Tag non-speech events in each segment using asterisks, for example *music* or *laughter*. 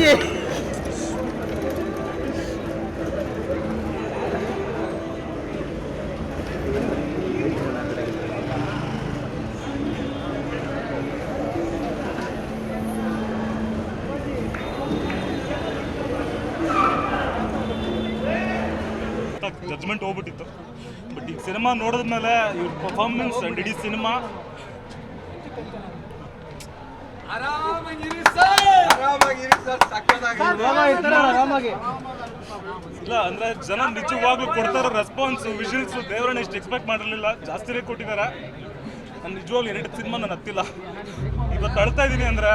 ಅಪ್ಪಾಜಿ ಜಡ್ಜ್ಮೆಂಟ್ ಹೋಗ್ಬಿಟ್ಟಿತ್ತು ಬಟ್ ಈಗ ಸಿನಿಮಾ ನೋಡಿದ್ಮೇಲೆ ಇವ್ರ ಪರ್ಫಾರ್ಮೆನ್ಸ್ ಅಂಡ್ ಇಡೀ ಸಿನಿಮಾ ಆರಾಮಾಗಿ ಇಲ್ಲ ಅಂದ್ರೆ ಜನ ನಿಜವಾಗ್ಲೂ ಕೊಡ್ತಾರೋ ರೆಸ್ಪಾನ್ಸ್ ವಿಷಲ್ಸ್ ದೇವರನ್ನ ಇಷ್ಟು ಎಕ್ಸ್ಪೆಕ್ಟ್ ಮಾಡಿರಲಿಲ್ಲ. ಜಾಸ್ತಿನೇ ಕೊಟ್ಟಿದ್ದಾರೆ. ನಾನು ನಿಜವಾಗ್ಲೂ ಎರಡು ಸಿನಿಮಾ ನಾನು ಹತ್ತಿಲ್ಲ. ಇವತ್ತು ಅಳ್ತಾ ಇದ್ದೀನಿ ಅಂದ್ರೆ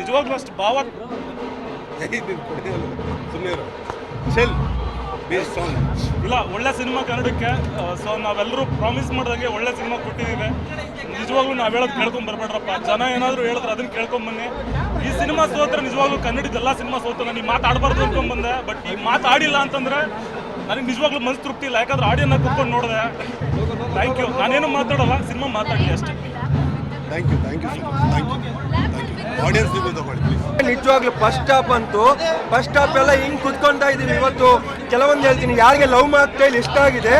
ನಿಜವಾಗ್ಲೂ ಅಷ್ಟು ಭಾವ ಸುಮ್ಮನೆ ಸೋ ಸಾಂಗ್ ಇಲ್ಲ ಒಳ್ಳೆ ಸಿನಿಮಾ ಕನ್ನಡಕ್ಕೆ ಸೊ ನಾವೆಲ್ಲರೂ ಪ್ರಾಮಿಸ್ ಮಾಡಿದಂಗೆ ಒಳ್ಳೆ ಸಿನಿಮಾ ಕೊಟ್ಟಿದ್ದೀವಿ. ನಿಜವಾಗ್ಲೂ ನಾವು ಹೇಳೋದು ಕೇಳ್ಕೊಂಡ್ ಬರ್ಬೇಡ್ರಪ್ಪ. ಜನ ಏನಾದರೂ ಹೇಳಿದ್ರೆ ಅದನ್ನ ಕೇಳ್ಕೊಂಡ್ ಬನ್ನಿ. ಈ ಸಿನಿಮಾ ಸೋತ್ರ ನಿಜವಾಗ್ಲೂ ಕನ್ನಡದ ಎಲ್ಲ ಸಿನಿಮಾ ಸೋತ್ರ ನಾನು ಈ ಮಾತಾಡಬಾರ್ದು ಅನ್ಕೊಂಡ್ ಬಂದೆ. ಬಟ್ ಈ ಮಾತಾಡಿಲ್ಲ ಅಂತಂದ್ರೆ ನನಗೆ ನಿಜವಾಗ್ಲೂ ಮನಸ್ಸು ತೃಪ್ತಿ ಇಲ್ಲ. ಯಾಕಂದ್ರೆ ಆಡಿಯೋನ ಕುತ್ಕೊಂಡು ನೋಡಿದೆ. ಥ್ಯಾಂಕ್ ಯು ನಾನೇನು ಮಾತಾಡಲ್ಲ ಸಿನಿಮಾ ಮಾತಾಡಲಿ ಅಷ್ಟೇ. Thank you thank you thank you ನಿಜವಾಗ್ಲೂ ಫಸ್ಟ್ ಸ್ಟಾಪ್ ಅಂತೂ ಫಸ್ಟ್ ಸ್ಟಾಪ್ ಎಲ್ಲ ಹಿಂಗ್ ಕುತ್ಕೊಂತ ಇದೀವಿ ಇವತ್ತು. ಕೆಲವೊಂದು ಹೇಳ್ತೀನಿ, ಯಾರಿಗೆ ಲವ್ ಮಾಕ್ಟೈಲ್ ಇಷ್ಟ ಆಗಿದೆ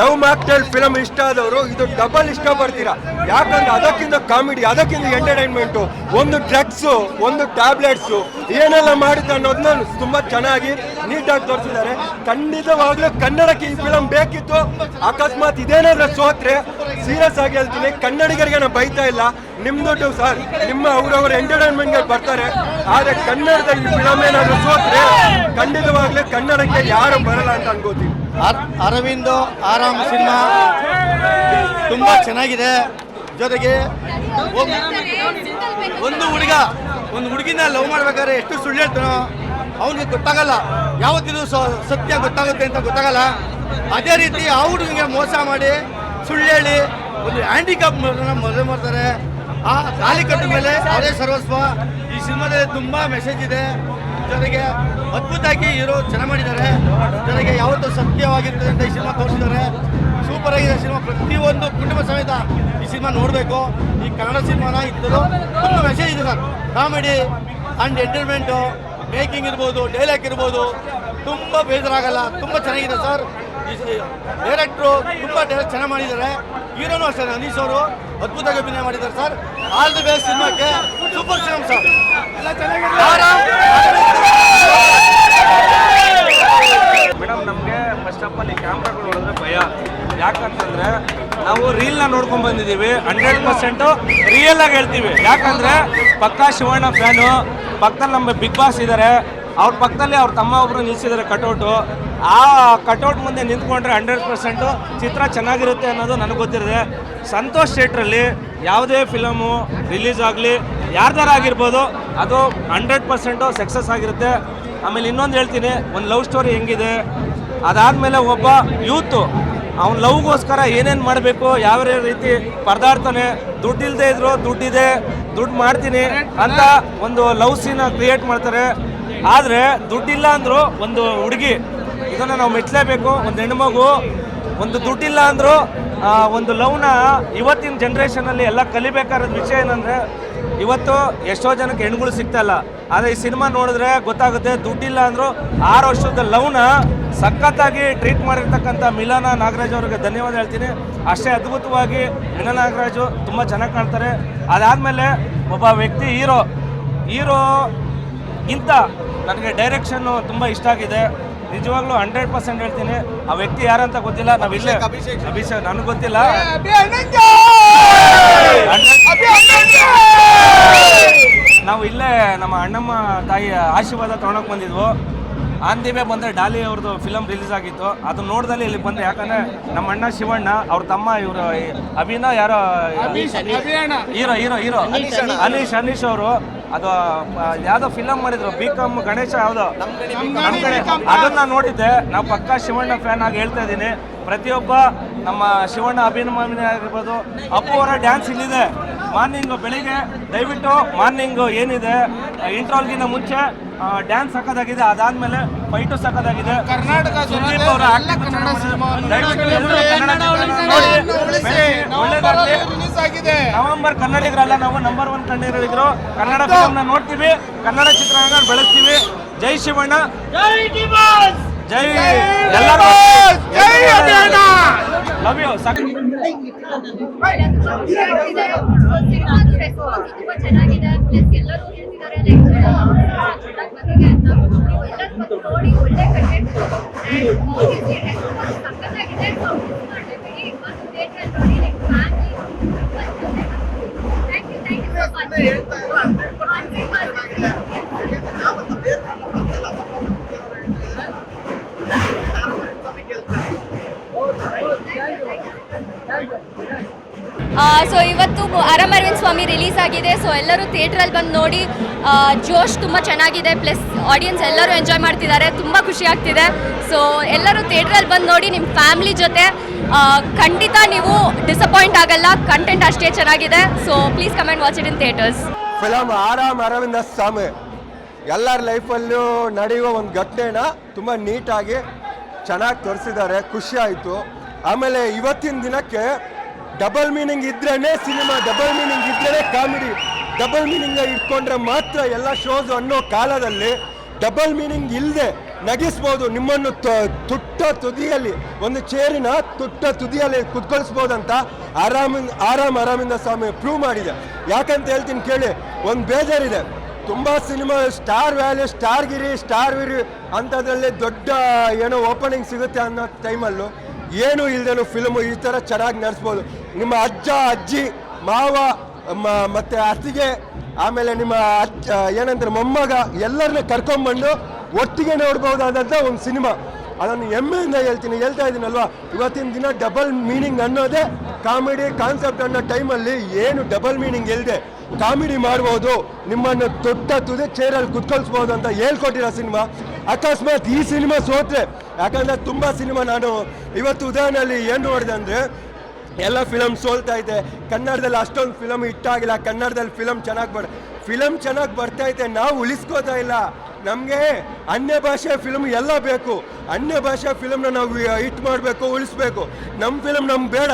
ಲವ್ ಮಾಕ್ಟೈಲ್ ಫಿಲಮ್ ಇಷ್ಟ ಆದವರು, ಇದು ಡಬಲ್ ಇಷ್ಟ ಪಡ್ತೀರಾ? ಯಾಕಂದ್ರೆ ಅದಕ್ಕಿಂತ ಕಾಮಿಡಿ ಅದಕ್ಕಿಂತ ಎಂಟರ್ಟೈನ್ಮೆಂಟು ಒಂದು ಡ್ರಗ್ಸು ಒಂದು ಟ್ಯಾಬ್ಲೆಟ್ಸು ಏನೆಲ್ಲ ಮಾಡುತ್ತೆ ಅನ್ನೋದನ್ನ ತುಂಬಾ ಚೆನ್ನಾಗಿ ನೀಟಾಗಿ ತೋರಿಸಿದ್ದಾರೆ. ಖಂಡಿತವಾಗ್ಲೂ ಕನ್ನಡಕ್ಕೆ ಈ ಫಿಲಮ್ ಬೇಕಿತ್ತು. ಅಕಸ್ಮಾತ್ ಇದೇನಾದ್ರೂ ಸೋತ್ರೆ ಸೀರಿಯಸ್ ಆಗಿ ಹೇಳ್ತೀನಿ, ಕನ್ನಡಿಗರಿಗೆ ನಾನು ಬೈತಾ ಇಲ್ಲ. ನಿಮ್ದು ಸರ್, ನಿಮ್ಮ ಅವ್ರವ್ರ ಎಂಟರ್ಟೈನ್ಮೆಂಟ್ಗೆ ಬರ್ತಾರೆ. ಆದರೆ ಕನ್ನಡದಲ್ಲಿ ಫಿಲಮ್ ಏನಾದ್ರು ಸೋತ್ರೆ, ಖಂಡಿತವಾಗ್ಲೇ ಕನ್ನಡಕ್ಕೆ ಯಾರು ಬರಲ್ಲ ಅಂತ ಅನ್ಕೋತೀವಿ ಅರ್- ಅರವಿಂದ್, ಆರಾಮ್ ಸಿನಿಮಾ ತುಂಬ ಚೆನ್ನಾಗಿದೆ. ಜೊತೆಗೆ ಒಂದು ಹುಡುಗ, ಒಂದು ಹುಡುಗಿನ ಲವ್ ಮಾಡ್ಬೇಕಾದ್ರೆ ಎಷ್ಟು ಸುಳ್ಳು ಹೇಳ್ತಾನೋ, ಅವನಿಗೆ ಗೊತ್ತಾಗಲ್ಲ. ಯಾವತ್ತಿದು ಸ- ಸತ್ಯ ಗೊತ್ತಾಗುತ್ತೆ ಅಂತ ಗೊತ್ತಾಗಲ್ಲ. ಅದೇ ರೀತಿ ಆ ಹುಡುಗಿಗೆ ಮೋಸ ಮಾಡಿ ಸುಳ್ಳು ಹೇಳಿ ಒಂದು ಹ್ಯಾಂಡಿಕ್ಯಾಪ್ ಮದುವೆ ಮಾಡ್ತಾರೆ. ಆ ತಾಲಿ ಕಟ್ಟ ಮೇಲೆ ಅವರೇ ಸರ್ವಸ್ವ. ಈ ಸಿನಿಮಾದಲ್ಲಿ ತುಂಬ ಮೆಸೇಜ್ ಇದೆ. ಜೊತೆಗೆ ಅದ್ಭುತವಾಗಿ ಹೀರೋ ಚೆನ್ನಾಗಿ ಮಾಡಿದ್ದಾರೆ. ಜೊತೆಗೆ ಯಾವತ್ತೂ ಸತ್ಯವಾಗಿರ್ತದೆ ಅಂತ ಈ ಸಿನಿಮಾ ತೋರಿಸಿದ್ದಾರೆ. ಸೂಪರ್ ಆಗಿದೆ ಸಿನಿಮಾ. ಪ್ರತಿಯೊಂದು ಕುಟುಂಬ ಸಮೇತ ಈ ಸಿನಿಮಾ ನೋಡಬೇಕು. ಈ ಕನ್ನಡ ಸಿನಿಮಾನ ಇದ್ದರು ತುಂಬ ಮೆಸೇಜ್ ಇದೆ sir. Comedy and entertainment making ಇರ್ಬೋದು ಡೈಲಾಗ್ ಇರ್ಬೋದು. ತುಂಬ ಬೇಜಾರಾಗಲ್ಲ. ತುಂಬ ಚೆನ್ನಾಗಿದೆ ಸರ್. ಡೈರೆಕ್ಟ್ರು ತುಂಬ ಡೈರೆಕ್ಟ್ ಚೆನ್ನಾಗಿ ಮಾಡಿದ್ದಾರೆ. ಹೀರೋನು ಅಷ್ಟೇ ಅನೀಶ್ ಅವರು ಅದ್ಭುತವಾಗಿ ಅಭಿನಯ ಮಾಡಿದ್ದಾರೆ ಸರ್. ಆಲ್ ದಿ ಬೆಸ್ಟ್ ಸಿನಿಮಾಕ್ಕೆ. Super cinema sir. ಎಲ್ಲ ಮೇಡಮ್ ನಮಗೆ ಫಸ್ಟ್ ಆಫ್ ಆಲ್ ಈ ಕ್ಯಾಮ್ರಾಗಳು ನೋಡಿದ್ರೆ ಭಯ. ಯಾಕಂತಂದ್ರೆ ನಾವು ರೀಲ್ನ ನೋಡ್ಕೊಂಡ್ ಬಂದಿದ್ದೀವಿ. ಹಂಡ್ರೆಡ್ ಪರ್ಸೆಂಟು ರಿಯಲ್ ಆಗಿ ಹೇಳ್ತೀವಿ. ಯಾಕಂದ್ರೆ ಪಕ್ಕಾ ಶಿವಣ್ಣ ಫ್ಯಾನು ಪಕ್ಕದಲ್ಲಿ ನಮ್ಮ ಬಿಗ್ ಬಾಸ್ ಇದ್ದಾರೆ ಅವ್ರ ಪಕ್ಕದಲ್ಲಿ ಅವ್ರ ತಮ್ಮ ಒಬ್ಬರು ನಿಲ್ಸಿದ್ದಾರೆ ಕಟೌಟು ಆ ಕಟೌಟ್ ಮುಂದೆ ನಿಂತ್ಕೊಂಡ್ರೆ ಹಂಡ್ರೆಡ್ ಪರ್ಸೆಂಟು ಚಿತ್ರ ಚೆನ್ನಾಗಿರುತ್ತೆ ಅನ್ನೋದು ನನಗೆ ಗೊತ್ತಿರುತ್ತೆ. ಸಂತೋಷ್ ಥಿಯೇಟ್ರಲ್ಲಿ ಯಾವುದೇ ಫಿಲಮು ರಿಲೀಸ್ ಆಗಲಿ, ಯಾರ್ದಾರು ಆಗಿರ್ಬೋದು, ಅದು ಹಂಡ್ರೆಡ್ ಪರ್ಸೆಂಟು ಸಕ್ಸಸ್ ಆಗಿರುತ್ತೆ. ಆಮೇಲೆ ಇನ್ನೊಂದು ಹೇಳ್ತೀನಿ, ಒಂದು ಲವ್ ಸ್ಟೋರಿ ಹೆಂಗಿದೆ. ಅದಾದಮೇಲೆ ಒಬ್ಬ ಯೂತು ಅವ್ನ ಲವ್ಗೋಸ್ಕರ ಏನೇನು ಮಾಡಬೇಕು, ಯಾವ ರೀತಿ ಪರದಾಡ್ತಾನೆ ದುಡ್ಡಿಲ್ಲದೆ ಇದ್ರು, ದುಡ್ಡಿದೆ, ದುಡ್ಡು ಮಾಡ್ತೀನಿ ಅಂತ ಒಂದು ಲವ್ ಸೀನ ಕ್ರಿಯೇಟ್ ಮಾಡ್ತಾರೆ. ಆದರೆ ದುಡ್ಡಿಲ್ಲ ಅಂದರು ಒಂದು ಹುಡುಗಿ, ಇದನ್ನು ನಾವು ಮೆಚ್ಚಲೇಬೇಕು, ಒಂದು ಹೆಣ್ಮಗು, ಒಂದು ದುಡ್ಡಿಲ್ಲ ಅಂದರೂ ಒಂದು ಲವ್ನ ಇವತ್ತಿನ ಜನ್ರೇಷನಲ್ಲಿ ಎಲ್ಲ ಕಲಿಬೇಕಾದ ವಿಷಯ ಏನಂದರೆ, ಇವತ್ತು ಎಷ್ಟೋ ಜನಕ್ಕೆ ಹೆಣ್ಗಳು ಸಿಗ್ತಾಯಿಲ್ಲ ಆದರೆ ಈ ಸಿನಿಮಾ ನೋಡಿದ್ರೆ ಗೊತ್ತಾಗುತ್ತೆ ದುಡ್ಡಿಲ್ಲ ಅಂದರೂ ಆರು ವರ್ಷದ ಲವ್ನ ಸಖತ್ತಾಗಿ ಟ್ರೀಟ್ ಮಾಡಿರ್ತಕ್ಕಂಥ ಮಿಲನ ನಾಗರಾಜ್ ಅವರಿಗೆ ಧನ್ಯವಾದ ಹೇಳ್ತೀನಿ. ಅಷ್ಟೇ ಅದ್ಭುತವಾಗಿ ಮಿಲನ ನಾಗರಾಜು ತುಂಬ ಚೆನ್ನಾಗಿ ಕಾಣ್ತಾರೆ. ಅದಾದಮೇಲೆ ಒಬ್ಬ ವ್ಯಕ್ತಿ ಹೀರೋ. ಹೀರೋ ಇಂಥ ನನಗೆ ಡೈರೆಕ್ಷನ್ನು ತುಂಬ ಇಷ್ಟ ಆಗಿದೆ. ನಿಜವಾಗ್ಲೂ ಹಂಡ್ರೆಡ್ ಪರ್ಸೆಂಟ್ ಹೇಳ್ತೀನಿ. ಆ ವ್ಯಕ್ತಿ ಯಾರಂತ ಗೊತ್ತಿಲ್ಲ. ನಾವು ಇಲ್ಲೇ ಅಭಿಷೇಕ್ ನನಗೆ ಗೊತ್ತಿಲ್ಲ. 100% ನಾವು ಇಲ್ಲೇ ನಮ್ಮ ಅಣ್ಣಮ್ಮ ತಾಯಿ ಆಶೀರ್ವಾದ ತೊಗೊಳಕ್ ಬಂದಿದ್ವು. ವೇ ಬಂದರೆ ಡಾಲಿ ಅವ್ರದ್ದು ಫಿಲಮ್ ರಿಲೀಸ್ ಆಗಿತ್ತು. ಅದನ್ನ ನೋಡ್ದಲ್ಲಿ ಇಲ್ಲಿ ಬಂದೆ. ಯಾಕಂದ್ರೆ ನಮ್ಮ ಅಣ್ಣ ಶಿವಣ್ಣ ಅವ್ರ ತಮ್ಮ ಇವರು ಅಭಿನ ಯಾರೋ hero hero hero. Anish Anish ಅವರು. ಅದು ಯಾವುದೋ ಫಿಲಮ್ ಮಾಡಿದ್ರು ಬಿ ಕಾಮ್ ಗಣೇಶ ಯಾವ್ದೋ ನಮ್ ಕಡೆ. ಅದನ್ನ ನೋಡಿದ್ದೆ. ನಾವು ಪಕ್ಕಾ ಶಿವಣ್ಣ ಫ್ಯಾನ್ ಆಗಿ ಹೇಳ್ತಾ ಇದ್ದೀನಿ. ಪ್ರತಿಯೊಬ್ಬ ನಮ್ಮ ಶಿವಣ್ಣ ಅಭಿಮಾನಿ ಆಗಿರ್ಬೋದು ಅಪ್ಪು ಅವರ ಡ್ಯಾನ್ಸ್ ಇಲ್ಲಿದೆ. ಮಾರ್ನಿಂಗ್ ಬೆಳಿಗ್ಗೆ ದಯವಿಟ್ಟು ಮಾರ್ನಿಂಗ್ ಏನಿದೆ ಇಂಟ್ರೋಲ್ಗಿಂತ ಮುಂಚೆ ಡ್ಯಾನ್ಸ್ ಹಾಕೋದಾಗಿದೆ ಅದಾದ್ಮೇಲೆ ಫೈಟು ಸಾಕೋದಾಗಿದೆ ಕರ್ನಾಟಕ ದಯವಿಟ್ಟು ಒಳ್ಳೇದಾಗ್ಲಿ. ಆಗಿದೆ. ನವೆಂಬರ್ ಕನ್ನಡಿಗರಲ್ಲ ನಾವು ನಂಬರ್ ಒನ್ ಕನ್ನಡಿಗರಿದ್ರು. ಕನ್ನಡ ಫಿಲಮ್ನ ನೋಡ್ತೀವಿ ಕನ್ನಡ ಚಿತ್ರರಂಗ ಬೆಳೆಸ್ತೀವಿ. ಜೈ ಶಿವಣ್ಣ. ಜೈ ಎಲ್ಲರೂ ಲವ್ ಯು ಸಾಕು ತುಂಬಾ ಥ್ಯಾಂಕ್ ಯು ಸೊ ಇವತ್ತು ಆರಾಮ್ ಅರವಿಂದ್ ಸ್ವಾಮಿ ರಿಲೀಸ್ ಆಗಿದೆ. ಸೊ ಎಲ್ಲರೂ ಥಿಯೇಟ್ರಲ್ಲಿ ಬಂದು ನೋಡಿ ಜೋಶ್ ತುಂಬ ಚೆನ್ನಾಗಿದೆ. ಪ್ಲಸ್ ಆಡಿಯನ್ಸ್ ಎಲ್ಲರೂ ಎಂಜಾಯ್ ಮಾಡ್ತಿದ್ದಾರೆ. ತುಂಬ ಖುಷಿ ಆಗ್ತಿದೆ. ಸೊ ಎಲ್ಲರೂ ಥಿಯೇಟ್ರಲ್ಲಿ ಬಂದು ನೋಡಿ ನಿಮ್ಮ ಫ್ಯಾಮ್ಲಿ ಜೊತೆ ಖಂಡಿತ ನೀವು ಡಿಸಪಾಯಿಂಟ್ ಆಗಲ್ಲ. ಕಂಟೆಂಟ್ ಅಷ್ಟೇ ಚೆನ್ನಾಗಿದೆ. So please comment watch it in theatres film Aaram Aravinda Swamy. ಎಲ್ಲರ ಲೈಫಲ್ಲೂ ನಡೆಯುವ ಒಂದು ಘಟನೆನ ತುಂಬ ನೀಟಾಗಿ ಚೆನ್ನಾಗಿ ತೋರಿಸಿದ್ದಾರೆ. ಖುಷಿ ಆಯಿತು. ಆಮೇಲೆ ಇವತ್ತಿನ ದಿನಕ್ಕೆ ಡಬಲ್ ಮೀನಿಂಗ್ ಇದ್ರೇ ಸಿನಿಮಾ, ಡಬಲ್ ಮೀನಿಂಗ್ ಇದ್ರೇ ಕಾಮಿಡಿ. ಡಬಲ್ ಮೀನಿಂಗ್ ಇಟ್ಕೊಂಡ್ರೆ ಮಾತ್ರ ಎಲ್ಲ ಶೋಸ್ ಅನ್ನೋ ಕಾಲದಲ್ಲಿ ಡಬಲ್ ಮೀನಿಂಗ್ ಇಲ್ಲದೆ ನಗಿಸ್ಬೋದು ನಿಮ್ಮನ್ನು ತುಟ್ಟ ತುದಿಯಲ್ಲಿ, ಒಂದು ಚೇರಿನ ತುಟ್ಟ ತುದಿಯಲ್ಲಿ ಕುತ್ಕೊಳಿಸ್ಬೋದಂತ ಆರಾಮ, ಆರಾಮ್ ಆರಾಮಿಂದ ಸ್ವಾಮಿ ಪ್ರೂವ್ ಮಾಡಿದೆ. ಯಾಕಂತ ಹೇಳ್ತೀನಿ ಕೇಳಿ, ಒಂದು ಬೇಜಾರಿದೆ. ತುಂಬ ಸಿನಿಮಾ ಸ್ಟಾರ್ ವ್ಯಾಲ್ಯೂ ಸ್ಟಾರ್ ಗಿರಿ ಸ್ಟಾರ್ ವಿರಿ ಅಂಥದ್ರಲ್ಲಿ ದೊಡ್ಡ ಏನೋ ಓಪನಿಂಗ್ ಸಿಗುತ್ತೆ ಅನ್ನೋ ಟೈಮಲ್ಲೂ ಏನೂ ಇಲ್ದೇನು ಫಿಲ್ಮು ಈ ಥರ ಚೆನ್ನಾಗಿ ನಡೆಸ್ಬೋದು. ನಿಮ್ಮ ಅಜ್ಜ, ಅಜ್ಜಿ, ಮಾವ ಮತ್ತೆ ಅತ್ತಿಗೆ, ಆಮೇಲೆ ನಿಮ್ಮ ಅಜ್ಜ, ಏನಂದ್ರೆ ಮೊಮ್ಮಗ, ಎಲ್ಲರನ್ನ ಕರ್ಕೊಂಬಂದು ಒಟ್ಟಿಗೆ ನೋಡ್ಬೋದಾದಂಥ ಒಂದು ಸಿನಿಮಾ. ಅದನ್ನು ಹೆಮ್ಮೆಯಿಂದ ಹೇಳ್ತೀನಿ, ಹೇಳ್ತಾ ಇದ್ದೀನಲ್ವಾ? ಇವತ್ತಿನ ದಿನ ಡಬಲ್ ಮೀನಿಂಗ್ ಅನ್ನೋದೇ ಕಾಮಿಡಿ ಕಾನ್ಸೆಪ್ಟ್ ಅನ್ನೋ ಟೈಮಲ್ಲಿ ಏನು ಡಬಲ್ ಮೀನಿಂಗ್ ಇಲ್ಲದೆ ಕಾಮಿಡಿ ಮಾಡ್ಬೋದು, ನಿಮ್ಮನ್ನು ದೊಡ್ಡ ತುದೆ ಚೇರಲ್ಲಿ ಕುತ್ಕೊಳ್ಸ್ಬೋದು ಅಂತ ಹೇಳ್ಕೊಟ್ಟಿರೋ ಸಿನಿಮಾ. ಅಕಸ್ಮಾತ್ ಈ ಸಿನಿಮಾ ಸೋತ್ರೆ. ಯಾಕಂದರೆ ತುಂಬ ಸಿನಿಮಾ ನಾನು ಇವತ್ತು ಉದಾಹರಣೆಯಲ್ಲಿ ಏನು ನೋಡಿದೆ ಅಂದರೆ ಎಲ್ಲ ಫಿಲಮ್ ಸೋಲ್ತಾ ಇದೆ. ಕನ್ನಡದಲ್ಲಿ ಅಷ್ಟೊಂದು ಫಿಲಮ್ ಹಿಟ್ಟಾಗಿಲ್ಲ. ಕನ್ನಡದಲ್ಲಿ ಫಿಲಮ್ ಚೆನ್ನಾಗಿ ಬರ್ ಫಿಲಮ್ ಚೆನ್ನಾಗಿ ಬರ್ತಾ ಇದೆ. ನಾವು ಉಳಿಸ್ಕೋತಾ ಇಲ್ಲ. ನಮಗೆ ಅನ್ಯ ಭಾಷೆ ಫಿಲಮ್ ಎಲ್ಲ ಬೇಕು. ಅನ್ಯ ಭಾಷೆ ಫಿಲಮ್ನ ನಾವು ಹಿಟ್ ಮಾಡಬೇಕು, ಉಳಿಸ್ಬೇಕು. ನಮ್ಮ ಫಿಲಮ್ ನಮ್ಗೆ ಬೇಡ.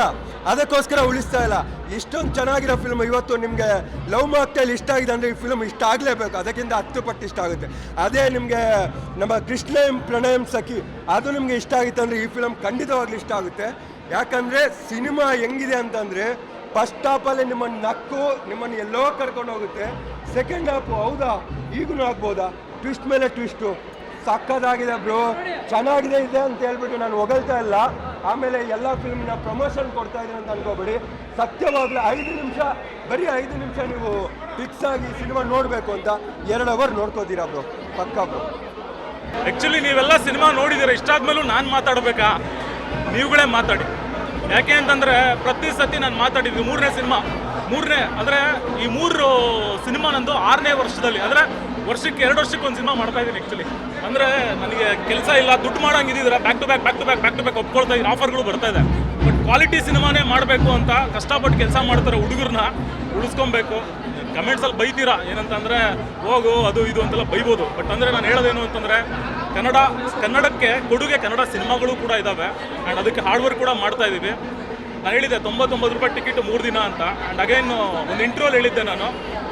ಅದಕ್ಕೋಸ್ಕರ ಉಳಿಸ್ತಾ ಇಲ್ಲ. ಇಷ್ಟೊಂದು ಚೆನ್ನಾಗಿರೋ ಫಿಲ್ಮ್ ಇವತ್ತು ನಿಮಗೆ ಲವ್ ಮಾಕ್ಟೈಲ್ ಇಷ್ಟ ಆಗಿದೆ ಅಂದರೆ ಈ ಫಿಲಮ್ ಇಷ್ಟ ಆಗಲೇಬೇಕು. ಅದಕ್ಕಿಂತ ಹತ್ತು ಪಟ್ಟು ಇಷ್ಟ ಆಗುತ್ತೆ. ಅದೇ ನಿಮಗೆ ನಮ್ಮ ಕೃಷ್ಣ ಪ್ರಣಯಂ ಸಖಿ. ಅದು ನಿಮಗೆ ಇಷ್ಟ ಆಗಿತ್ತು ಅಂದರೆ ಈ ಫಿಲಮ್ ಖಂಡಿತವಾಗ್ಲೂ ಇಷ್ಟ ಆಗುತ್ತೆ. ಯಾಕಂದರೆ ಸಿನಿಮಾ ಹೆಂಗಿದೆ ಅಂತಂದರೆ ಫಸ್ಟ್ ಹಾಫಲ್ಲಿ ನಿಮ್ಮನ್ನು ನಕ್ಕು ನಿಮ್ಮನ್ನು ಎಲ್ಲೋ ಕರ್ಕೊಂಡು ಹೋಗುತ್ತೆ. ಸೆಕೆಂಡ್ ಹಾಫು ಹೌದಾ? ಈಗೂ ಆಗ್ಬೋದಾ? ಟ್ವಿಸ್ಟ್ ಮೇಲೆ ಟ್ವಿಸ್ಟು ಸಕ್ಕದಾಗಿದೆ ಬ್ರೋ ಚೆನ್ನಾಗಿದೆ ಇದೆ ಅಂತ ಹೇಳ್ಬಿಟ್ಟು ನಾನು ಹೊಗಳ್ತಾ ಇಲ್ಲ. ಆಮೇಲೆ ಎಲ್ಲ ಫಿಲ್ಮ್ನ ಪ್ರಮೋಷನ್ ಕೊಡ್ತಾ ಇದ್ದೀನಿ ಅಂತ ಅನ್ಕೋಬೇಡಿ. ಸತ್ಯವಾಗ್ಲೂ ಐದು ನಿಮಿಷ, ಬರೀ ಐದು ನಿಮಿಷ ನೀವು ಫಿಕ್ಸ್ ಆಗಿ ಸಿನಿಮಾ ನೋಡಬೇಕು ಅಂತ ಎರಡು ಅವರ್ ನೋಡ್ಕೋತೀರಾ ಬ್ರೋ ಪಕ್ಕ ಬ್ರೋ ಆ್ಯಕ್ಚುಲಿ ನೀವೆಲ್ಲ ಸಿನಿಮಾ ನೋಡಿದ್ದೀರಾ? ಇಷ್ಟಾದ್ಮೇಲೂ ನಾನು ಮಾತಾಡಬೇಕಾ? ನೀವುಗಳೇ ಮಾತಾಡಿ. ಯಾಕೆ ಅಂತಂದರೆ ಪ್ರತಿ ಸತಿ ನಾನು ಮಾತಾಡಿದ್ವಿ, ಮೂರನೇ ಸಿನಿಮಾ. ಮೂರನೇ, ಅಂದರೆ ಈ ಮೂರು ಸಿನಿಮಾ ನಂದು ಆರನೇ ವರ್ಷದಲ್ಲಿ. ಅಂದರೆ ವರ್ಷಕ್ಕೆ ಎರಡು ವರ್ಷಕ್ಕೆ ಒಂದು ಸಿನಿಮಾ ಮಾಡ್ತಾ ಇದ್ದೀನಿ ಆ್ಯಕ್ಚುಲಿ ಅಂದರೆ ನನಗೆ ಕೆಲಸ ಇಲ್ಲ, ದುಡ್ಡು ಮಾಡೋಂಗಿದ್ರೆ back to back back to back back to back ಒಪ್ಕೊಳ್ತಾ ಇದ್ದೀನಿ. ಆಫರ್ಗಳು ಬರ್ತಾ ಇದೆ. ಬಟ್ ಕ್ವಾಲಿಟಿ ಸಿನಿಮಾನೇ ಮಾಡಬೇಕು ಅಂತ ಕಷ್ಟಪಟ್ಟು ಕೆಲಸ ಮಾಡ್ತಾರೆ ಹುಡುಗರನ್ನ ಉಳಿಸ್ಕೊಬೇಕು. ಕಮೆಂಟ್ಸಲ್ಲಿ ಬೈತೀರಾ? ಏನಂತಂದರೆ, ಹೋಗು, ಅದು ಇದು ಅಂತೆಲ್ಲ ಬೈಬೋದು. ಬಟ್ ಅಂದರೆ ನಾನು ಹೇಳೋದೇನು ಅಂತಂದರೆ, ಕನ್ನಡ, ಕನ್ನಡಕ್ಕೆ ಕೊಡುಗೆ ಕನ್ನಡ ಸಿನಿಮಾಗಳು ಕೂಡ ಇದ್ದಾವೆ ಆ್ಯಂಡ್ ಅದಕ್ಕೆ ಹಾರ್ಡ್ ವರ್ಕ್ ಕೂಡ ಮಾಡ್ತಾ ಇದ್ದೀವಿ ನಾನು ಹೇಳಿದ್ದೆ ತೊಂಬತ್ತೊಂಬತ್ತು ರೂಪಾಯಿ ಟಿಕೆಟ್ ಮೂರು ದಿನ ಅಂತ. ಆ್ಯಂಡ್ ಅಗೈನ್ ಒಂದು ಇಂಟ್ರೋಲ್ ಹೇಳಿದ್ದೆ ನಾನು.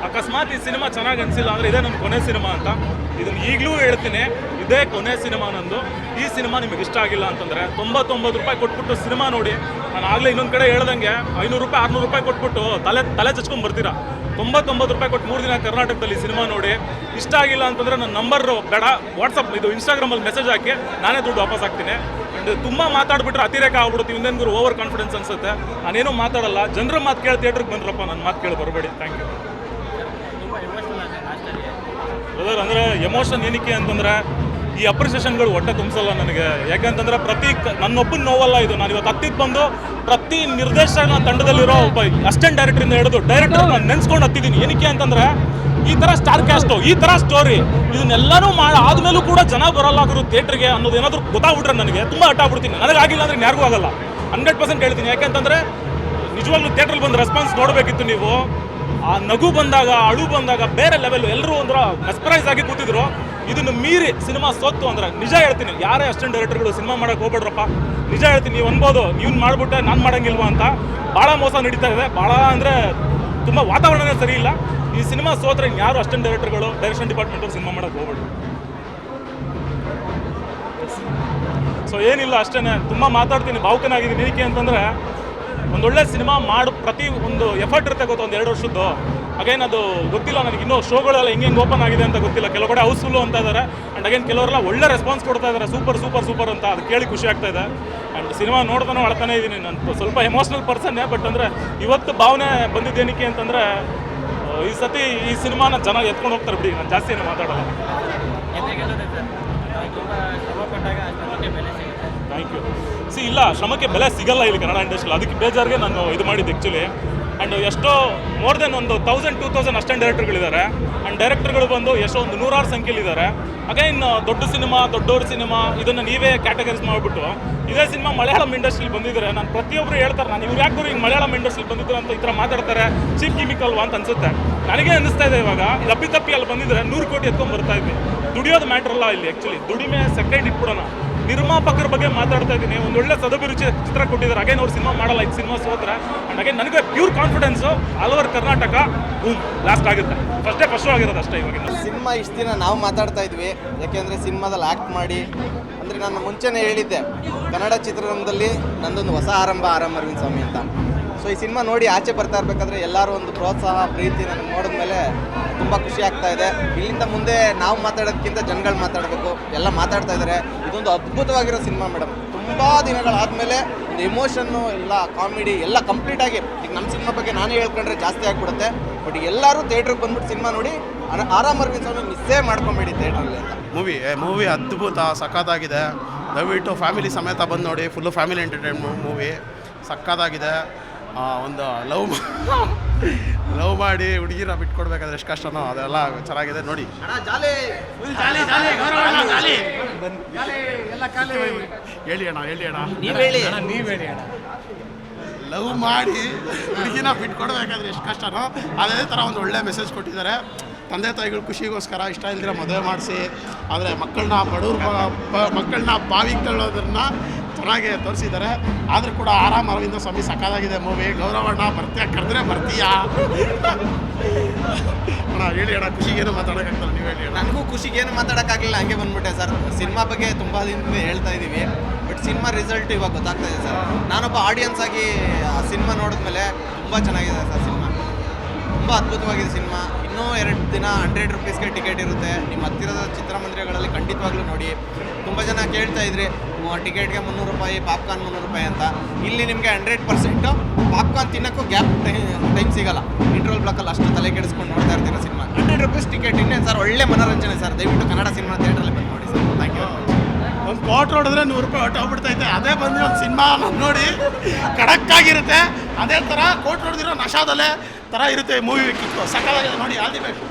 ಅಕಸ್ಮಾತ್ ಈ ಸಿನಿಮಾ ಚೆನ್ನಾಗಿ ಅನಿಸಿಲ್ಲ ಅಂದರೆ ಇದೇ ನನ್ನ ಕೊನೆ ಸಿನಿಮಾ ಅಂತ. ಇದನ್ನು ಈಗಲೂ ಹೇಳ್ತೀನಿ, ಇದೇ ಕೊನೆ ಸಿನಿಮಾ ನಂದು. ಈ ಸಿನಿಮಾ ನಿಮಗೆ ಇಷ್ಟ ಆಗಿಲ್ಲ ಅಂತಂದರೆ ತೊಂಬತ್ತೊಂಬತ್ತು ರೂಪಾಯಿ ಕೊಟ್ಬಿಟ್ಟು ಸಿನಿಮಾ ನೋಡಿ. ನಾನು ಆಗಲೇ ಇನ್ನೊಂದು ಕಡೆ ಹೇಳ್ದಂಗೆ ಐನೂರು ರೂಪಾಯಿ, ಆರ್ನೂರು ರೂಪಾಯಿ ಕೊಟ್ಬಿಟ್ಟು ತಲೆ ತಲೆ ಚಚ್ಕೊಂಡು ಬರ್ತೀರಾ? ತೊಂಬತ್ತೊಂಬತ್ತು ರೂಪಾಯಿ ಕೊಟ್ಟು ಮೂರು ದಿನ ಕರ್ನಾಟಕದಲ್ಲಿ ಸಿನಿಮಾ ನೋಡಿ. ಇಷ್ಟ ಆಗಿಲ್ಲ ಅಂತಂದರೆ ನನ್ನ ನಂಬರ್ ಬೇಡ ವಾಟ್ಸಪ್ ಇದು ಇನ್ಸ್ಟಾಗ್ರಾಮಲ್ಲಿ ಮೆಸೇಜ್ ಹಾಕಿ ನಾನೇ ದುಡ್ಡು ವಾಪಸ್ ಹಾಕ್ತೀನಿ. ತುಂಬ ಮಾತಾಡ್ಬಿಟ್ರೆ ಅತಿರೇಕ ಆಗ್ಬಿಡುತ್ತೆ. ಗುರು ಓವರ್ ಕಾನ್ಫಿಡೆನ್ಸ್ ಅನ್ಸುತ್ತೆ. ನಾನೇನು ಮಾತಾಡಲ್ಲ. ಜನರ ಮಾತು ಕೇಳಿ ಥಿಯೇಟ್ರಿಗೆ ಬಂದ್ರಪ್ಪ ನನ್ನ ಮಾತು ಕೇಳಿ ಬರಬೇಡಿ. ಥ್ಯಾಂಕ್ ಯು ಬ್ರದರ್ ಅಂದರೆ ಎಮೋಷನ್ ಏನಕ್ಕೆ ಅಂತಂದರೆ, ಈ ಅಪ್ರಿಸಿಯೇಷನ್ಗಳು ಹೊಟ್ಟೆ ತುಂಬಿಸಲ್ಲ ನನಗೆ. ಯಾಕಂತಂದ್ರೆ ಪ್ರತಿ ನನ್ನೊಬ್ಬನ ನೋವಲ್ಲ ಇದು. ನಾನು ಇವತ್ತು ಹತ್ತಿದ್ದು ಬಂದು ಪ್ರತಿ ನಿರ್ದೇಶನ ತಂಡದಲ್ಲಿರೋ ಒಬ್ಬ ಅಸ್ಟೆಂಟ್ ಡೈರೆಕ್ಟರಿಂದ ಹಿಡಿದು ಡೈರೆಕ್ಟರ್ ನಾನು ನೆನ್ಸ್ಕೊಂಡು ಹತ್ತಿದ್ದೀನಿ ಏನಕ್ಕೆ ಅಂತಂದ್ರೆ ಈ ಥರ ಸ್ಟಾರ್ ಕ್ಯಾಸ್ಟು ಈ ಥರ ಸ್ಟೋರಿ ಇದನ್ನೆಲ್ಲನೂ ಮಾಡಿ, ಆದ್ಮೇಲೂ ಕೂಡ ಜನ ಬರಲ್ಲ ಅದ್ರ ಥಿಯೇಟ್ರಿಗೆ ಅನ್ನೋದು ಏನಾದರೂ ಗೊತ್ತಾಗ್ಬಿಟ್ರೆ ನನಗೆ, ತುಂಬ ಹಠ ಆಗ್ಬಿಡ್ತೀನಿ. ನನಗಾಗಿಲ್ಲ ಅಂದ್ರೆ ಯಾರಿಗೂ ಆಗಲ್ಲ. ಹಂಡ್ರೆಡ್ ಪರ್ಸೆಂಟ್ ಹೇಳ್ತೀನಿ ಯಾಕೆಂತಂದ್ರೆ, ನಿಜವಾಗ್ಲೂ ಥಿಯೇಟ್ರಲ್ಲಿ ಬಂದು ರೆಸ್ಪಾನ್ಸ್ ನೋಡಬೇಕಿತ್ತು ನೀವು. ಆ ನಗು ಬಂದಾಗ ಅಳು ಬಂದಾಗ, ಬೇರೆ ಲೆವೆಲ್ ಎಲ್ಲರೂ ಒಂಥರ ಮೆಸ್ಪರೈಸ್ ಆಗಿ ಕೂತಿದ್ರು. ಇದನ್ನು ಮೀರಿ ಸಿನಿಮಾ ಸೋತ್ತು ಅಂದ್ರೆ, ನಿಜ ಹೇಳ್ತೀನಿ, ಯಾರೇ ಅಷ್ಟೊಂದು ಡೈರೆಕ್ಟರ್ಗಳು ಸಿನಿಮಾ ಮಾಡೋಕೆ ಹೋಗ್ಬೇಡ್ರಪ್ಪ. ನಿಜ ಹೇಳ್ತೀನಿ, ನೀವು ಅನ್ಬೋದು, ನೀವು ಮಾಡ್ಬಿಟ್ಟೆ, ನಾನು ಮಾಡಂಗಿಲ್ವಾ ಅಂತ. ಭಾಳ ಮೋಸ ನಡೀತಾ ಇದೆ. ಭಾಳ ಅಂದರೆ, ತುಂಬ ವಾತಾವರಣನೇ ಸರಿ ಇಲ್ಲ. ಈ ಸಿನಿಮಾ ಸೋತ್ರ ಯಾರು ಅಷ್ಟೊಂದು ಡೈರೆಕ್ಟರ್ಗಳು ಡೈರೆಕ್ಷನ್ ಡಿಪಾರ್ಟ್ಮೆಂಟು ಸಿನಿಮಾ ಮಾಡಕ್ಕೆ ಹೋಗ್ಬೇಡಿ. ಸೊ ಏನಿಲ್ಲ ಅಷ್ಟೇ ತುಂಬ ಮಾತಾಡ್ತೀನಿ, ಭಾವುಕನಾಗಿದ್ದೀನಿ. ಏನಕ್ಕೆ ಅಂತಂದರೆ, ಒಂದೊಳ್ಳೆ ಸಿನಿಮಾ ಮಾಡಿ, ಪ್ರತಿ ಒಂದು ಎಫರ್ಟ್ ಇರುತ್ತೆ ಗೊತ್ತು, ಒಂದು ಎರಡು ವರ್ಷದ್ದು. ಅಗೇನ್ ಅದು ಗೊತ್ತಿಲ್ಲ, ನನಗೆ ಇನ್ನೂ ಶೋಗಳೆಲ್ಲ ಹೆಂಗೆ ಹೆಂಗೆ ಓಪನ್ ಆಗಿದೆ ಅಂತ ಗೊತ್ತಿಲ್ಲ. ಕೆಲವು ಕಡೆ ಹೌಸ್ಫುಲ್ಲು ಅಂತ ಇದ್ದಾರೆ ಆ್ಯಂಡ್ ಅಗೇನ್ ಕೆಲವರೆಲ್ಲ ಒಳ್ಳೆ ರೆಸ್ಪಾನ್ಸ್ ಕೊಡ್ತಾ ಇದ್ದಾರೆ ಸೂಪರ್ ಸೂಪರ್ ಸೂಪರ್ ಅಂತ. ಅದು ಕೇಳಿ ಖುಷಿ ಆಗ್ತಾ ಇದೆ. ಆ್ಯಂಡ್ ಸಿನಿಮಾ ನೋಡ್ತಾನೆ ಅಳ್ತಾನೆ ಇದ್ದೀನಿ ನಾನು ಸ್ವಲ್ಪ ಎಮೋಷ್ನಲ್ ಪರ್ಸನ್ನೇ ಬಟ್ ಅಂದರೆ, ಇವತ್ತು ಭಾವನೆ ಬಂದಿದ್ದೇನಿಕೆ ಅಂತಂದರೆ ಈ ಸತಿ ಈ ಸಿನಿಮಾನ ಜನ ಎತ್ಕೊಂಡು ಹೋಗ್ತಾರೆ ಬಿಡಿ, ನಾನು ಜಾಸ್ತಿ ಏನು ಮಾತಾಡಲ್ಲ. ಥ್ಯಾಂಕ್ ಯು ಸಿ ಇಲ್ಲ, ಶ್ರಮಕ್ಕೆ ಬೆಲೆ ಸಿಗಲ್ಲ ಇಲ್ಲಿ ಕನ್ನಡ ಇಂಡಸ್ಟ್ರಿಯಲ್ಲಿ ಅದಕ್ಕೆ ಬೇಜಾರಿಗೆ ನಾನು ಇದು ಮಾಡಿದ್ದು ಆ್ಯಕ್ಚುಲಿ ಆ್ಯಂಡ್ ಎಷ್ಟೋ ಮೋರ್ ದೆನ್ ಒಂದು ತೌಸಂಡ್ ಟೂ ತೌಸಂಡ್ ಅಷ್ಟೇ ಡೈರೆಕ್ಟರ್ಗಳಿದ್ದಾರೆ ಆ್ಯಂಡ್ ಡೈರೆಕ್ಟರ್ಗಳು ಬಂದು ಎಷ್ಟೋ ಒಂದು ನೂರಾರು ಸಂಖ್ಯೆಲಿದ್ದಾರೆ ಅಗೈನ್ ದೊಡ್ಡ ಸಿನಿಮಾ ದೊಡ್ಡವ್ರ ಸಿನಿಮಾ, ಇದನ್ನು ನೀವೇ ಕ್ಯಾಟಗರೀಸ್ ಮಾಡಿಬಿಟ್ಟು, ಇದೇ ಸಿನಿಮಾ ಮಲಯಾಳಂ ಇಂಡಸ್ಟ್ರಿಲಿ ಬಂದಿದ್ದಾರೆ. ನಾನು ಪ್ರತಿಯೊಬ್ಬರು ಹೇಳ್ತಾರೆ, ನಾನು ಇವ್ರು ಯಾಕೆ ಹಿಂಗೆ ಮಲಯಾಳಂ ಇಂಡಸ್ಟ್ರಿಲಿ ಬಂದಿದ್ರು ಅಂತ ಈ ಥರ ಮಾತಾಡ್ತಾರೆ ಚೀಪ್ ಕಿಮಿಕಲ್ ಅಂತ ಅನ್ಸುತ್ತೆ. ನನಗೆ ಅನಿಸ್ತಾ ಇದೆ ಇವಾಗ, ಲಪ್ಪಿ ತಪ್ಪಿ ಅಲ್ಲಿ ಬಂದಿದ್ರೆ ನೂರು ಕೋಟಿ ಎತ್ಕೊಂಡು ಬರ್ತಾ ಇದ್ವಿ. ದುಡಿಯೋದು ಮ್ಯಾಟ್ರಲ್ಲ ಇಲ್ಲಿ ಆ್ಯಕ್ಚುಲಿ ದುಡಿಮೆ ಸೆಕೆಂಡ್ ಇಟ್ಬಿಡೋಣ. ನಿರ್ಮಾಪಕರ ಬಗ್ಗೆ ಮಾತಾಡ್ತಾ ಇದ್ದೀನಿ. ಒಂದು ಒಳ್ಳೆ ಸದಭಿರುಚಿ ಚಿತ್ರ ಕೊಟ್ಟಿದ್ದಾರೆ. ಅಗೇನ್ ಅವ್ರು ಸಿನಿಮಾ ಮಾಡಲ್ಲ, ಇದು ಸಿನಿಮಾ ಸೋತ್ರ. ಅಂಡ್ ಅಗೇನ್ ನನಗೆ pure confidence all over Karnataka boom last ಆಗುತ್ತೆ ಫಸ್ಟೇ ಫಸ್ಟ್ ಆಗಿರೋದು ಅಷ್ಟೇ ಇವಾಗ ಸಿನಿಮಾ ಇಷ್ಟು ದಿನ ನಾವು ಮಾತಾಡ್ತಾ ಇದ್ವಿ. ಯಾಕೆಂದರೆ ಸಿನಿಮಾದಲ್ಲಿ ಆ್ಯಕ್ಟ್ ಮಾಡಿ, ಅಂದರೆ ನಾನು ಮುಂಚೆನೇ ಹೇಳಿದ್ದೆ, ಕನ್ನಡ ಚಿತ್ರರಂಗದಲ್ಲಿ ನಂದೊಂದು ಹೊಸ ಆರಂಭ ಆರಂಭ ಅರವಿಂದ್ ಸ್ವಾಮಿ ಅಂತ. ಸೊ ಈ ಸಿನಿಮಾ ನೋಡಿ ಆಚೆ ಬರ್ತಾ ಇರಬೇಕಾದ್ರೆ ಎಲ್ಲರೂ ಒಂದು ಪ್ರೋತ್ಸಾಹ ಪ್ರೀತಿ ನನಗೆ ನೋಡಿದ್ಮೇಲೆ ತುಂಬ ಖುಷಿ ಆಗ್ತಾ ಇದೆ. ಇಲ್ಲಿಂದ ಮುಂದೆ ನಾವು ಮಾತಾಡೋದಕ್ಕಿಂತ ಜನಗಳು ಮಾತಾಡಬೇಕು ಎಲ್ಲ ಮಾತಾಡ್ತಾ ಇದ್ದಾರೆ ಇದೊಂದು ಅದ್ಭುತವಾಗಿರೋ ಸಿನಿಮಾ ಮೇಡಮ್ ತುಂಬ ದಿನಗಳಾದಮೇಲೆ ಒಂದು ಎಮೋಷನ್ನು ಎಲ್ಲ ಕಾಮಿಡಿ ಎಲ್ಲ ಕಂಪ್ಲೀಟಾಗಿ ಈಗ ನಮ್ಮ ಸಿನಿಮಾ ಬಗ್ಗೆ ನಾನೇ ಹೇಳ್ಕೊಂಡ್ರೆ ಜಾಸ್ತಿ ಆಗಿಬಿಡುತ್ತೆ. ಬಟ್ ಎಲ್ಲರೂ ಥಿಯೇಟ್ರಿಗೆ ಬಂದ್ಬಿಟ್ಟು ಸಿನಿಮಾ ನೋಡಿ ಆರ- ಆರಾಮ್ ಅರವಿಂದ್ ಸ್ವಾಮಿ ಮಿಸ್ಸೇ ಮಾಡ್ಕೊಂಬೇಡಿ ಥಿಯೇಟ್ರಲ್ಲಿ ಅಂತ. ಮೂವಿ ಮೂವಿ ಅದ್ಭುತ ಸಖತ್ತಾಗಿದೆ. ದಯವಿಟ್ಟು ಫ್ಯಾಮಿಲಿ ಸಮೇತ ಬಂದು ನೋಡಿ ಫುಲ್ಲು ಫ್ಯಾಮಿಲಿ ಎಂಟರ್ಟೈನ್ಮೆಂಟ್ ಮೂವಿ ಸಖತ್ತಾಗಿದೆ. ಆ, ಒಂದು ಲವ್ *laughs* ಲವ್ ಮಾಡಿ ಹುಡುಗಿರ ಬಿಟ್ಕೊಡ್ಬೇಕಾದ್ರೆ ಎಷ್ಟು ಕಷ್ಟನೋ ಅದೆಲ್ಲ ಚೆನ್ನಾಗಿದೆ ನೋಡಿ. ಹೇಳಿ ಅಣ್ಣ ಹೇಳಿ ಅಣ್ಣ. ಲವ್ ಮಾಡಿ ಹುಡುಗಿನ ಬಿಟ್ಕೊಡ್ಬೇಕಾದ್ರೆ ಎಷ್ಟು ಕಷ್ಟನೋ ಅದೇ ಥರ ಒಂದು ಒಳ್ಳೆ ಮೆಸೇಜ್ ಕೊಟ್ಟಿದ್ದಾರೆ. ತಂದೆ ತಾಯಿಗಳು ಖುಷಿಗೋಸ್ಕರ ಇಷ್ಟ ಇಲ್ದಿರ ಮದುವೆ ಮಾಡಿಸಿ, ಆದರೆ ಮಕ್ಕಳನ್ನ ಬಡವ್ರ ಮಕ್ಕಳನ್ನ ಬಾವಿಗೆ ತಳ್ಳೋದನ್ನ ಚೆನ್ನಾಗಿ ತೋರಿಸಿದ್ದಾರೆ. ಆದರೂ ಕೂಡ ಆರಾಮ್ ಅರವಿಂದ ಸ್ವಾಮಿ ಸಕ್ಕದಾಗಿದೆ ಮೂವಿ. ಗೌರವಣ್ಣ ಬರ್ತೀಯ? ಕರೆದ್ರೆ ಬರ್ತೀಯಾ? ಅಣ್ಣ, ಹೇಳಿ ಅಣ್ಣ, ಖುಷಿಗೇನು ಮಾತಾಡೋಕ್ಕಾಗ್ತಲ್ಲ ನೀವು ಹೇಳಿ ನನಗೂ ಖುಷಿಗೆ ಏನು ಮಾತಾಡೋಕ್ಕಾಗಲಿಲ್ಲ, ಹಂಗೆ ಬಂದ್ಬಿಟ್ಟೆ ಸರ್. ಸಿನಿಮಾ ಬಗ್ಗೆ ತುಂಬ ದಿನ ಹೇಳ್ತಾ ಇದ್ದೀವಿ ಬಟ್ ಸಿನಿಮಾ ರಿಸಲ್ಟ್ ಇವಾಗ ಗೊತ್ತಾಗ್ತಾ ಇದೆ ಸರ್. ನಾನೊಬ್ಬ ಆಡಿಯನ್ಸ್ ಆಗಿ ಆ ಸಿನಿಮಾ ನೋಡಿದ್ಮೇಲೆ ತುಂಬ ಚೆನ್ನಾಗಿದೆ ಸರ್ ಸಿನಿಮಾ. ತುಂಬ ಅದ್ಭುತವಾಗಿದೆ ಸಿನಿಮಾ. ಇನ್ನೂ ಎರಡು ದಿನ ಹಂಡ್ರೆಡ್ ರುಪೀಸ್ಗೆ ಟಿಕೆಟ್ ಇರುತ್ತೆ. ನಿಮ್ಮ ಹತ್ತಿರದ ಚಿತ್ರಮಂದಿರಗಳಲ್ಲಿ ಖಂಡಿತವಾಗ್ಲೂ ನೋಡಿ. ತುಂಬ ಜನ ಕೇಳ್ತಾ ಇದ್ರಿ ಟಿಕೆಟ್ಗೆ ಮುನ್ನೂರು ರೂಪಾಯಿ, ಪಾಪ್ಕಾರ್ನ್ ಮುನ್ನೂರು ರೂಪಾಯಿ ಅಂತ. ಇಲ್ಲಿ ನಿಮಗೆ ಹಂಡ್ರೆಡ್ ಪರ್ಸೆಂಟು ಪಾಪ್ಕಾರ್ನ್ ತಿನ್ನೋಕ್ಕೂ ಗ್ಯಾಪ್ ಟೈಮ್ ಸಿಗಲ್ಲ. ಇಂಟ್ರೋಲ್ ಬ್ಲಾಕಲ್ಲಿ ಅಷ್ಟು ತಲೆ ಕೆಡಿಸ್ಕೊಂಡು ನೋಡ್ತಾ ಇರ್ತೀರ ಸಿನಿಮಾ. ಹಂಡ್ರೆಡ್ ರುಪೀಸ್ ಟಿಕೆಟ್ ಇನ್ನೇನು ಸರ್, ಒಳ್ಳೆ ಮನೋರಂಜನೆ ಸರ್. ದಯವಿಟ್ಟು ಕನ್ನಡ ಸಿನಿಮಾ ಥಿಯೇಟ್ರಲ್ಲಿ ಬಂದು ನೋಡಿ ಸರ್. ಥ್ಯಾಂಕ್ ಯು ಒಂದು ಕೋಟ್ ನೋಡಿದ್ರೆ ನೂರು ರೂಪಾಯಿ ಹೊಟ್ಟೋಗ್ಬಿಡ್ತೈತೆ ಅದೇ ಬಂದು ಒಂದು ಸಿನಿಮಾ ನೋಡಿ. ಕಡಕ್ಕಾಗಿರುತ್ತೆ ಅದೇ ಥರ ಕೋಟ್ ನೋಡಿದಿರೋ ನಶಾದಲ್ಲೇ ಥರ ಇರುತ್ತೆ ಮೂವಿ ಕಿತ್ತು. ಸಕಾಲಾಗಿದೆ ನೋಡಿ ಆಲ್ ದಿ